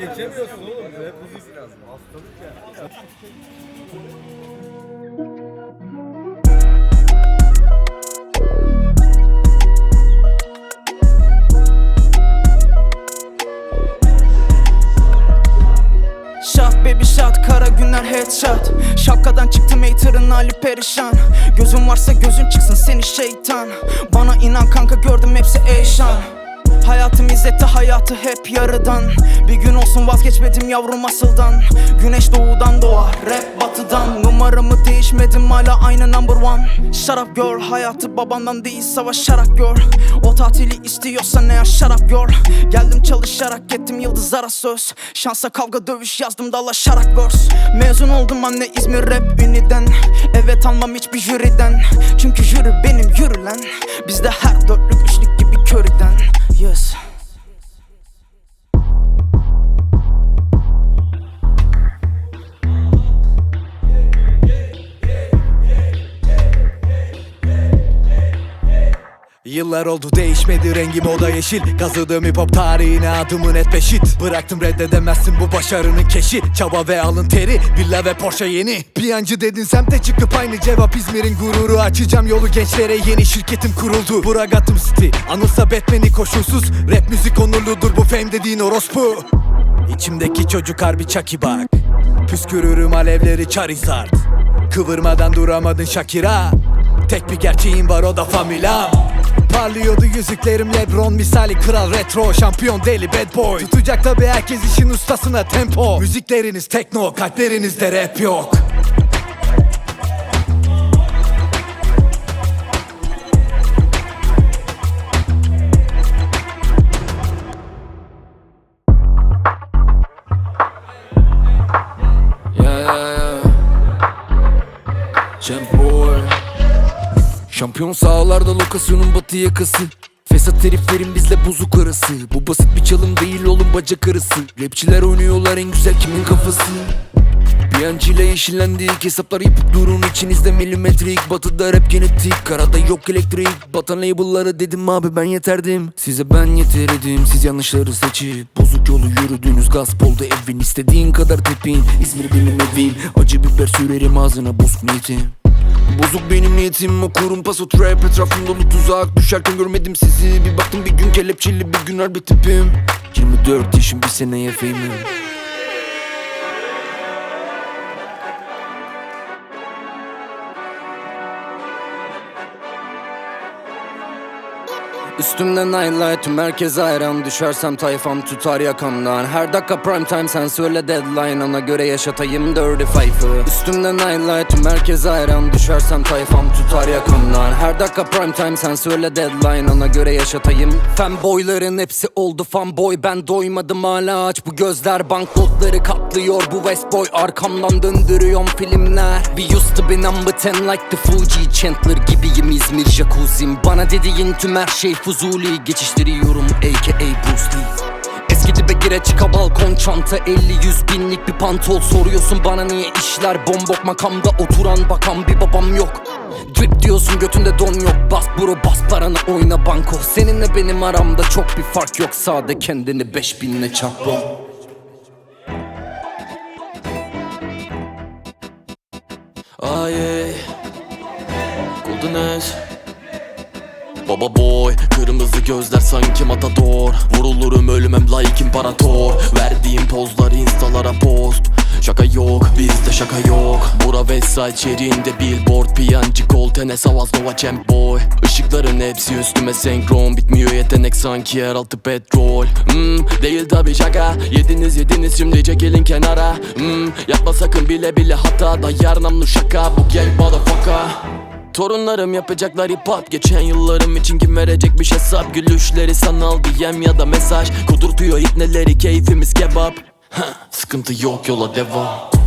Yemiyorsun oğlum. Rap müzik lazım. Hastalık ya. Baby shot kara günler headshot Şapkadan çıktım hater'ın hali perişan Gözün varsa gözün çıksın seni şeytan Bana inan kanka gördüm hepsi eşan Hayatım izletti hayatı hep yarıdan. Bir gün olsun vazgeçmedim yavrum asıldan. Güneş doğudan doğar rap batıdan. Numaramı değişmedim hala aynı number one. Up girl hayatı babandan değil savaşarak gör. O tatili istiyorsan eğer up girl Geldim çalışarak gittim yıldızlara söz. Şansa kavga dövüş yazdım dalaşarak verse Mezun oldum anne İzmir rap üniden Evet almam hiçbir jüriden. Çünkü jüri benim yürülen Bizde her dörtlük Yıllar oldu değişmedi rengim o da yeşil. Kazıdığım hip hop tarihine adımın et beşit Bıraktım reddedemezsin bu başarının keşi. Çaba ve alın teri villa ve Porsche yeni. Piyancı dedin semte çıkıp aynı cevap. İzmir'in gururu Açacağım yolu. Gençlere yeni şirketim kuruldu. Buragatum City anılsa Batman'i koşulsuz. Rap müzik onurludur bu fame dediğin orospu. İçimdeki çocuk harbi Chucky bak. Püskürürüm alevleri Charizard. Kıvırmadan duramadın Shakira. Tek bir gerçeğim var o da familyam Parlıyordu yüzüklerim Lebron misali kral retro Şampiyon deli bad boy Tutacak tabi herkes işin ustasına tempo Müzikleriniz tekno kalplerinizde rap yok Yeah, yeah, yeah. Champ boy. Şampiyon sahalarda lokasyonun batı yakası. Fesat heriflerin bizle bozuk arası. Bu basit bir çalım değil oğlum bacak arası. Rapçiler oynuyorlar en güzel kimin kafası? Piyancıyla yeşillendi ilk hesaplar yapıp durun içinizde milimetrik. Batıda rap genetik karada yok elektrik. Batan label'lara dedim abi ben yeterdim. Size ben yeterdim siz yanlışları seçip. Bozuk yolu yürüdüğünüz gasp oldu evin istediğin kadar tepin. İzmir benim evim acı biber sürerim ağzına bozuk niyetim Bozuk benim niyetim okurum paso trap Etrafım dolu tuzak. Düşerken görmedim sizi Bir baktım bir gün kelepçeli bir gün harbi tipim. 24 yaşım bir seneye fame'im Üstümden highlight tüm herkes hayran Düşersem tayfam tutar yakamdan. Her dakika prime time sen söyle deadline. Ona göre yaşatayım dirty fife'ı Üstümden highlight tüm herkes hayran Düşersem tayfam tutar yakamdan. Her dakika prime time sen söyle deadline. Ona göre yaşatayım. Fanboyların hepsi oldu fanboy. Ben doymadım hala. Aç bu gözler Banknotları katlıyor bu West Boy Arkamdan döndürüyorum filmler. We used to be number 10 like the Fuji Chandler gibiyim İzmir jacuzzi'm. Bana dediğin tüm her şey fuzuli Geçiştiriyorum aka Bruce Lee. Eski dibe gire çıka balkon çanta 50 yüz binlik bir pantol. Soruyorsun bana niye işler bombok? Makamda oturan bakan bir babam yok. Drip diyorsun götünde don yok. Bas bro bas paranı oyna banko. Seninle benim aramda çok bir fark yok. Sade kendini 5000'le çarpma Ay ay Golden Ash Baba boy Kırmızı gözler sanki matador. Vurulurum ölümem layık imparator. Verdiğim pozlar instalara post. Şaka yok bizde şaka yok. Bura Westside şehrinde billboard Piyancı kol tene savaz nova champ boy. Işıkların hepsi üstüme senkron Bitmiyor yetenek sanki yeraltı petrol. Hmm, Değil tabi şaka. Yediniz yediniz şimdi çekilin kenara. Hmm, Yapma sakın bile bile hata Dayar namlu şaka. Bu gang motherfucker Torunlarım yapacaklar hip hop. Geçen yıllarım için kim verecekmiş hesap? Gülüşleri sanal DM ya da mesaj. Kudurtuyor ipneleri keyfimiz kebap. Heh, Sıkıntı yok yola devam